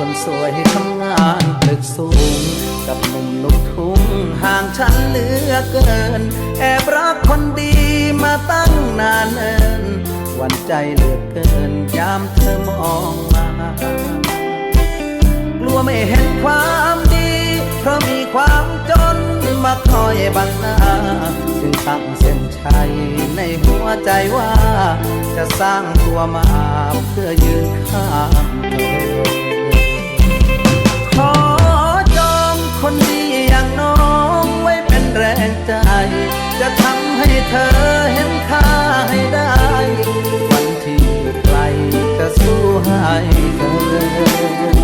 คนสวยทำงานตึกสูง กับหนุ่มลูกทุ่งห่างฉันเหลือเกิน แอบรักคนดีมาตั้งนานเอินวันใจเหลือเกินยามเธอมองมากลัวไม่เห็นความดี เพราะมีความจนมาคอยบังหน้าจึงตั้งเส้นชัยในหัวใจว่า จะสร้างตัวมาเพื่อยืนข้าง จะทำให้เธอเห็นค่าให้ได้ วันที่ไกลจะสู้ให้เธอ